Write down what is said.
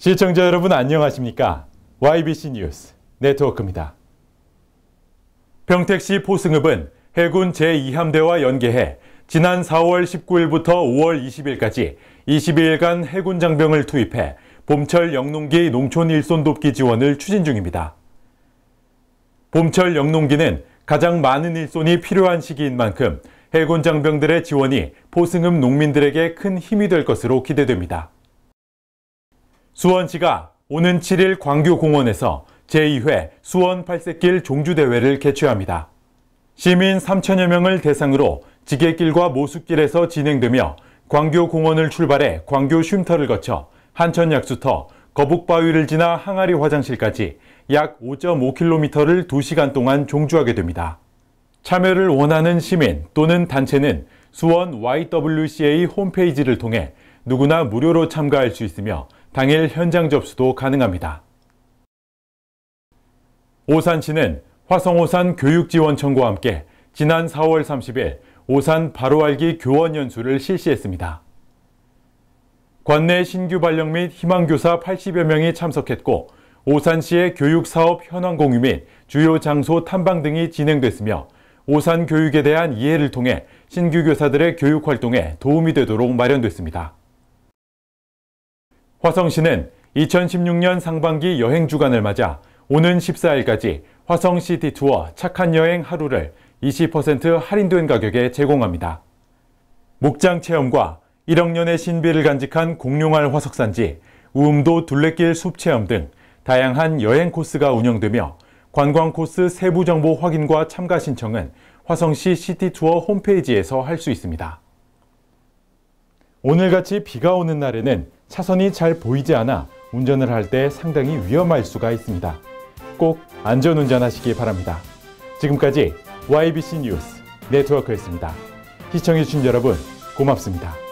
시청자 여러분 안녕하십니까? YBC 뉴스 네트워크입니다. 평택시 포승읍은 해군 제2함대와 연계해 지난 4월 19일부터 5월 20일까지 22일간 해군 장병을 투입해 봄철 영농기 농촌 일손 돕기 지원을 추진 중입니다. 봄철 영농기는 가장 많은 일손이 필요한 시기인 만큼 해군 장병들의 지원이 포승읍 농민들에게 큰 힘이 될 것으로 기대됩니다. 수원시가 오는 7일 광교공원에서 제2회 수원 팔색길 종주대회를 개최합니다. 시민 3천여 명을 대상으로 지게길과 모숲길에서 진행되며 광교공원을 출발해 광교 쉼터를 거쳐 한천약수터, 거북바위를 지나 항아리 화장실까지 약 5.5km를 2시간 동안 종주하게 됩니다. 참여를 원하는 시민 또는 단체는 수원 YWCA 홈페이지를 통해 누구나 무료로 참가할 수 있으며 당일 현장 접수도 가능합니다. 오산시는 화성오산 교육지원청과 함께 지난 4월 30일 오산 바로알기 교원 연수를 실시했습니다. 관내 신규 발령 및 희망교사 80여 명이 참석했고 오산시의 교육사업 현황 공유 및 주요 장소 탐방 등이 진행됐으며 오산 교육에 대한 이해를 통해 신규 교사들의 교육 활동에 도움이 되도록 마련됐습니다. 화성시는 2016년 상반기 여행 주간을 맞아 오는 14일까지 화성 시티 투어 착한 여행 하루를 20% 할인된 가격에 제공합니다. 목장 체험과 1억 년의 신비를 간직한 공룡알 화석산지, 우음도 둘레길 숲 체험 등 다양한 여행 코스가 운영되며 관광 코스 세부 정보 확인과 참가 신청은 화성시 시티 투어 홈페이지에서 할 수 있습니다. 오늘같이 비가 오는 날에는 차선이 잘 보이지 않아 운전을 할 때 상당히 위험할 수가 있습니다. 꼭 안전운전 하시기 바랍니다. 지금까지 YBC 뉴스 네트워크였습니다. 시청해주신 여러분 고맙습니다.